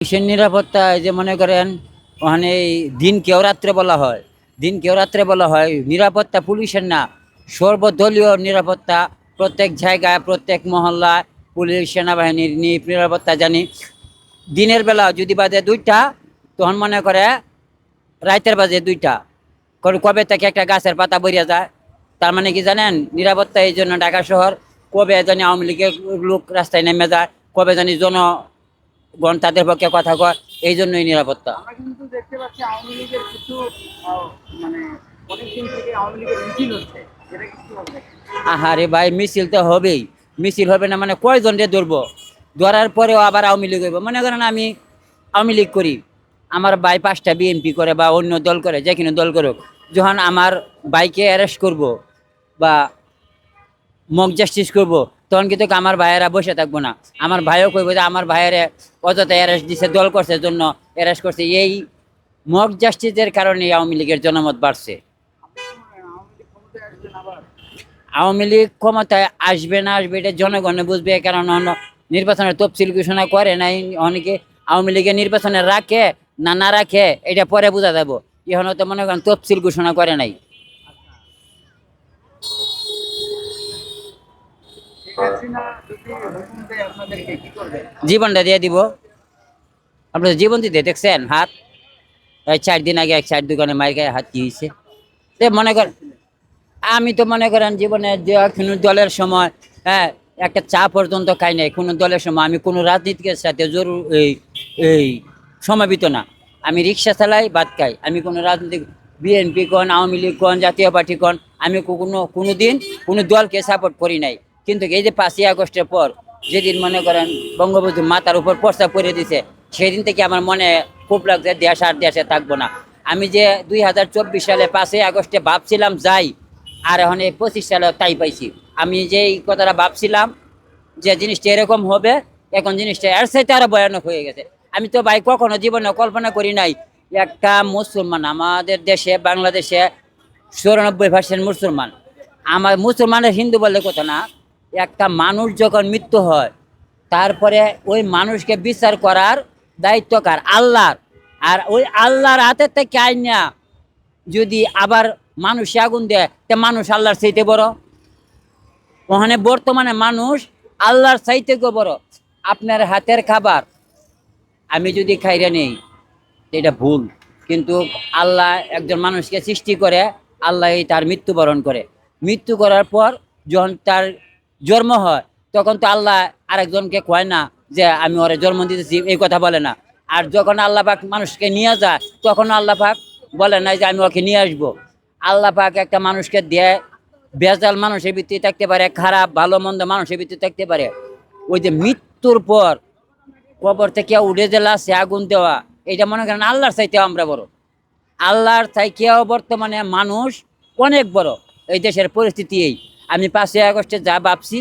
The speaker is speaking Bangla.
কিসের নিরাপত্তা যে মনে করেন, ওখানে দিন কেউ রাত্রে বলা হয়, দিন কেউ রাত্রে বলা হয়, নিরাপত্তা পুলিশের না, সর্বদলীয় নিরাপত্তা, প্রত্যেক জায়গায়, প্রত্যেক মহল্লায় পুলিশ সেনাবাহিনীর নিরাপত্তা জানি। দিনের বেলা যদি বাজে দুইটা, তখন মনে করে রাতের বাজে দুইটা। কবে থেকে একটা গাছের পাতা বইয়া যায়। তার মানে কি জানেন, নিরাপত্তা এই জন্য ঢাকা শহর, কবে জানি আওয়ামী লীগের লোক রাস্তায় নেমে যায়, কবে জানি জনগণ তাদের পক্ষে কথা কয় এই জন্যই নিরাপত্তা। আমরা কিন্তু দেখতে পাচ্ছি আওয়ামী লীগের কিছু মানে অনেকদিন থেকে আওয়ামী লীগের মিছিল হচ্ছে। এটা কিছু হবে আহারে ভাই মিছিল তো হবেই। মিছিল হবে না মানে কয়জন রে ধরবো? ধরার পরেও আবার আওয়ামী লীগ হইব। মনে করেন আমি আওয়ামী লীগ করি। আমার ভাই পাঁচটা বিএনপি করে বা অন্য দল করে যে কোনো দল করুক। যখন আমার বাইকে অ্যারেস্ট করব বা মক জাস্টিস করব তখন কিন্তু আমার ভাইয়েরা বসে থাকব না। আমার ভাইও কইব যে আমার ভাইয়েরে অযথা অ্যারেস্ট দিছে, দল করছে জন্য অ্যারেস্ট করছে। এই মক জাস্টিসের কারণে আওয়ামী লীগের জনমত বাড়ছে। আওয়ামী লীগ ক্ষমতায় আসবে না আসবে, এটা জনগণে বুঝবে, কারণ নির্বাচনের তফসিল ঘোষণা করে নাই অনেকে। আওয়ামী লীগের নির্বাচনে রাখে না না রাখে, এটা পরে বোঝা যাব। এখন তো মনে করেন তফসিল ঘোষণা করে নাই। জীবনটা দিয়ে দিব। আপনার জীবন দিতে দেখছেন, হাত। এই চার দিন আগে এক চার দোকানে মার গায়ে হাত কি হয়েছে সে মনে করেন আমি তো মনে করেন জীবনে কোনো দলের সময় হ্যাঁ একটা চা পর্যন্ত খাই নাই। কোনো দলের সময় আমি কোনো রাজনীতিকের সাথে জরুর, এই এই সমাবিত না। আমি রিক্সা চালাই, বাদ খাই। আমি কোনো রাজনৈতিক, বিএনপি কোন, আওয়ামী লীগ কোন, জাতীয় পার্টি কোন, আমি কোনো কোনো দিন কোনো দলকে সাপোর্ট করি নাই। কিন্তু এই যে পাঁচই আগস্টের পর যেদিন মনে করেন বঙ্গবন্ধু মাতার উপর প্রস্তাব করে দিছে, সেদিন থেকে আমার মনে খুব লাগছে দেশ আর দেশে থাকব না। আমি যে দুই হাজার চব্বিশ সালে পাঁচই আগস্টে ভাবছিলাম যাই, আর এখন এই পঁচিশ সালে তাই পাইছি। আমি যে এই কথাটা ভাবছিলাম যে জিনিসটা এরকম হবে, এখন জিনিসটা এর সাথে আরও ভয়ানক হয়ে গেছে। আমি তো ভাই কখনো জীবনে কল্পনা করি নাই, একটা মুসলমান আমাদের দেশে, বাংলাদেশে চৌরানব্বই পার্সেন্ট মুসলমান। আমার মুসলমানের হিন্দু বললে কথা না একটা মানুষ যখন মৃত্যু হয়, তারপরে ওই মানুষকে বিচার করার দায়িত্ব কার? আল্লাহর। আর ওই আল্লাহর হাতে থেকে আইনা যদি আবার মানুষ আগুন দেয়, তে মানুষ আল্লাহর চাইতে বড়। ওখানে বর্তমানে মানুষ আল্লাহর চাইতে বড়। আপনার হাতের খাবার আমি যদি খাইরে নেই এটা ভুল। কিন্তু আল্লাহ একজন মানুষকে সৃষ্টি করে, আল্লাহ তার মৃত্যুবরণ করে। মৃত্যু করার পর যখন তার জন্ম হয়, তখন তো আল্লাহ আরেকজনকে কয় না যে আমি ওরে জন্ম দিতেছি, এই কথা বলে না। আর যখন আল্লাহ পাক মানুষকে নিয়ে যায়, তখন আল্লাহ পাক বলে না যে আমি ওকে নিয়ে আসব। আল্লাহ পাক একটা মানুষকে দেয়, বেজাল মানুষের ভিত্তি থাকতে পারে, খারাপ, ভালো, মন্দ মানুষের ভিত্তি থাকতে পারে। ওই যে মৃত্যুর পর কবর থেকে উড়ে দিলা সে আগুন দেওয়া, এটা মনে করেন আল্লাহর চাইতেও আমরা বড়। আল্লাহর চাইতেও বর্তমানে মানুষ অনেক বড়। এই দেশের পরিস্থিতি এই। আমি পাঁচই আগস্টে যা ভাবছি